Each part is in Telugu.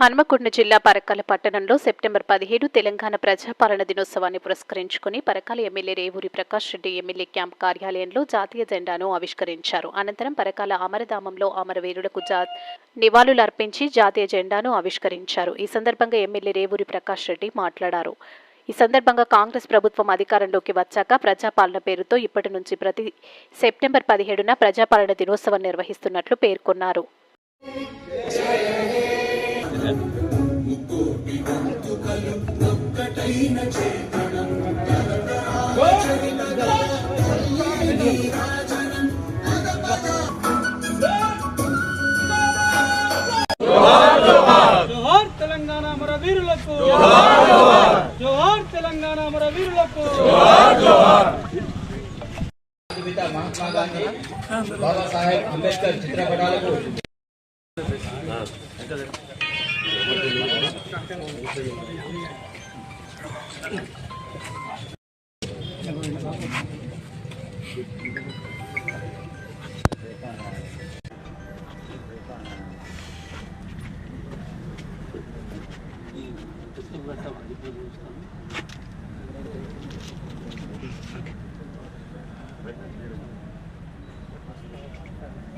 హన్మకొండ జిల్లా పరకాల పట్టణంలో సెప్టెంబర్ పదిహేడు తెలంగాణ ప్రజాపాలన దినోత్సవాన్ని పురస్కరించుకుని Parakala MLA Revuri Prakash Reddy MLA camp కార్యాలయంలో జాతీయ జెండాను ఆవిష్కరించారు. అనంతరం పరకాల అమరధామంలో అమరవీరులకు జా నివాళులర్పించి జాతీయ జెండాను ఆవిష్కరించారు. ఈ సందర్భంగా ఎమ్మెల్యే రేవూరి ప్రకాష్ రెడ్డి మాట్లాడారు. ఈ సందర్భంగా కాంగ్రెస్ ప్రభుత్వం అధికారంలోకి వచ్చాక ప్రజాపాలన పేరుతో ఇప్పటి నుంచి ప్రతి సెప్టెంబర్ పదిహేడున ప్రజాపాలన దినోత్సవం నిర్వహిస్తున్నట్లు పేర్కొన్నారు. పిత మహాత్మా గాంధీ బాబాసాహెబ్ అంబేద్కర్ చిత్రపటాలకు ఇంకా Thank you.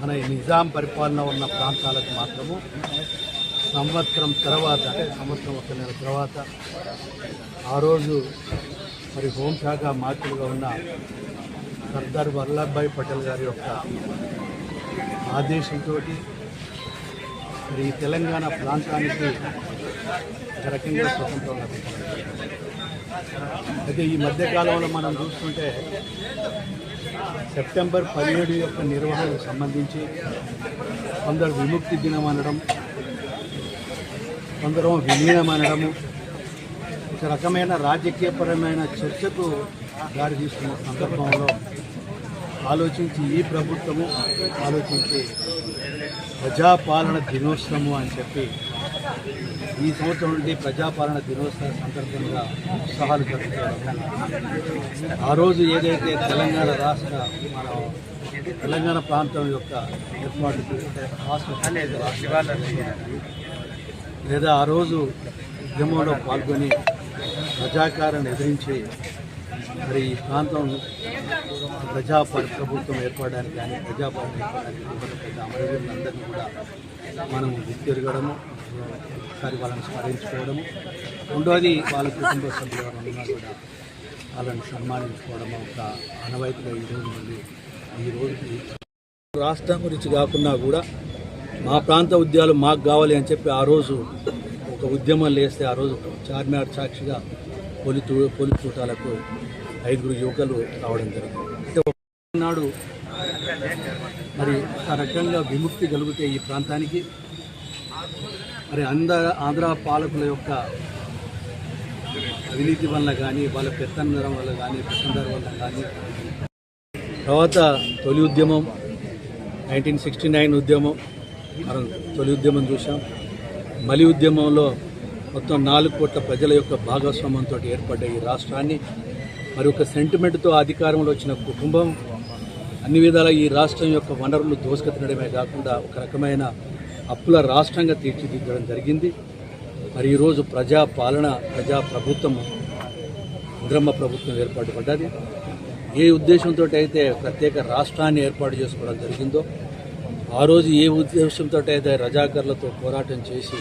మన నిజాం పరిపాలన ఉన్న ప్రాంతాలకు మాత్రము సంవత్సరం తర్వాత అంటే సంవత్సరం ఒక నెల తర్వాత ఆ రోజు మరి హోంశాఖ మార్పులుగా ఉన్న సర్దార్ వల్లభాయ్ పటేల్ గారి యొక్క ఆదేశంతో మరి ఈ తెలంగాణ ప్రాంతానికి ఒక రకంగా స్వతంత్రం లభించింది. అయితే ఈ మధ్యకాలంలో మనం చూస్తుంటే సెప్టెంబర్ పదిహేడు యొక్క నిర్వహణకు సంబంధించి కొందరు విముక్తి దినం అనడం కొందరు విలీనం అనడము ఒక రకమైన రాజకీయపరమైన చర్చకు దారి తీసుకున్న సందర్భంలో ఆలోచించి ఈ ప్రభుత్వము ఆలోచించి ప్రజాపాలన దినోత్సవము అని చెప్పి ఈ సంవత్సరం నుండి ప్రజాపాలన దినోత్సవ సందర్భంగా ఉత్సాహాలు జరుగుతాయి ఆ రోజు ఏదైతే తెలంగాణ రాష్ట్ర మన తెలంగాణ ప్రాంతం యొక్క ఏర్పాటు లేదా ఆ రోజు ఉద్యమంలో పాల్గొని ప్రజాకారాన్ని ఎదిరించి మరి ఈ ప్రాంతం ప్రజాపరి ప్రభుత్వం ఏర్పడడానికి కానీ ప్రజాపాలన ఏర్పడడానికి ఉపయోగపడ్డ అమరవీరులందరినీ కూడా మనం గుర్తిరగడము ఒకసారి వాళ్ళని స్మరించుకోవడము రెండోది వాళ్ళ కుటుంబ సభ్యులు ఉన్నా కూడా వాళ్ళని సన్మానించుకోవడం ఒక ఆనవాయితీగా ఈ రోజు నుండి ఈ రాష్ట్రం గురించి కాకుండా కూడా మా ప్రాంత ఉద్యాలు మాకు కావాలి అని చెప్పి ఆ రోజు ఒక ఉద్యమం లేస్తే ఆ రోజు చార్మినార్ సాక్షిగా పొలి పొలి చూటాలకు ఐదుగురు యువకులు రావడం జరిగింది. నాడు మరి ఆ రకంగా విముక్తి కలిగితే ఈ ప్రాంతానికి మరి అంద ఆంధ్ర పాలకుల యొక్క అవినీతి వల్ల కానీ వాళ్ళ పెత్తనం వల్ల కానీ పెత్తందరం వల్ల కానీ తర్వాత తొలి ఉద్యమం నైన్టీన్ సిక్స్టీ నైన్ ఉద్యమం మనం తొలి ఉద్యమం చూసాం మలి ఉద్యమంలో మొత్తం నాలుగు కోట్ల ప్రజల యొక్క భాగస్వామ్యంతో ఏర్పడ్డ ఈ రాష్ట్రాన్ని మరి ఒక సెంటిమెంట్తో అధికారంలో వచ్చిన కుటుంబం అన్ని విధాల ఈ రాష్ట్రం యొక్క వనరులు దోసుకెత్తడమే కాకుండా ఒక రకమైన అప్పుల రాష్ట్రంగా తీర్చిదిద్దడం జరిగింది. మరి ఈరోజు ప్రజా పాలన ప్రజా ప్రభుత్వం ఇంద్రమ్మ ప్రభుత్వం ఏర్పాటు పడ్డది. ఏ ఉద్దేశంతో అయితే ప్రత్యేక రాష్ట్రాన్ని ఏర్పాటు చేసుకోవడం జరిగిందో ఆ రోజు ఏ ఉద్దేశంతో అయితే రజాకర్లతో పోరాటం చేసి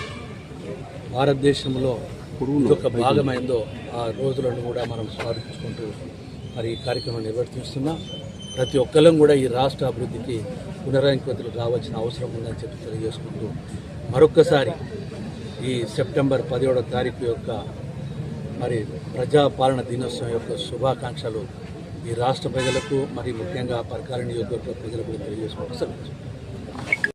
భారతదేశంలో ఒక భాగమైందో ఆ రోజులను కూడా మనం స్మరించుకుంటూ మరి ఈ కార్యక్రమం నిర్వర్తిస్తున్నాం. ప్రతి ఒక్కరం కూడా ఈ రాష్ట్ర అభివృద్ధికి పునరాంకితులు కావాల్సిన అవసరం ఉందని చెప్పి తెలియజేసుకుంటూ మరొక్కసారి ఈ సెప్టెంబర్ పదిహేడవ తారీఖు యొక్క మరి ప్రజాపాలన దినోత్సవం యొక్క శుభాకాంక్షలు ఈ రాష్ట్ర ప్రజలకు మరి ముఖ్యంగా పరకాల నియోజకవర్గ ప్రజలకు తెలియజేసుకుంటూ సెలవు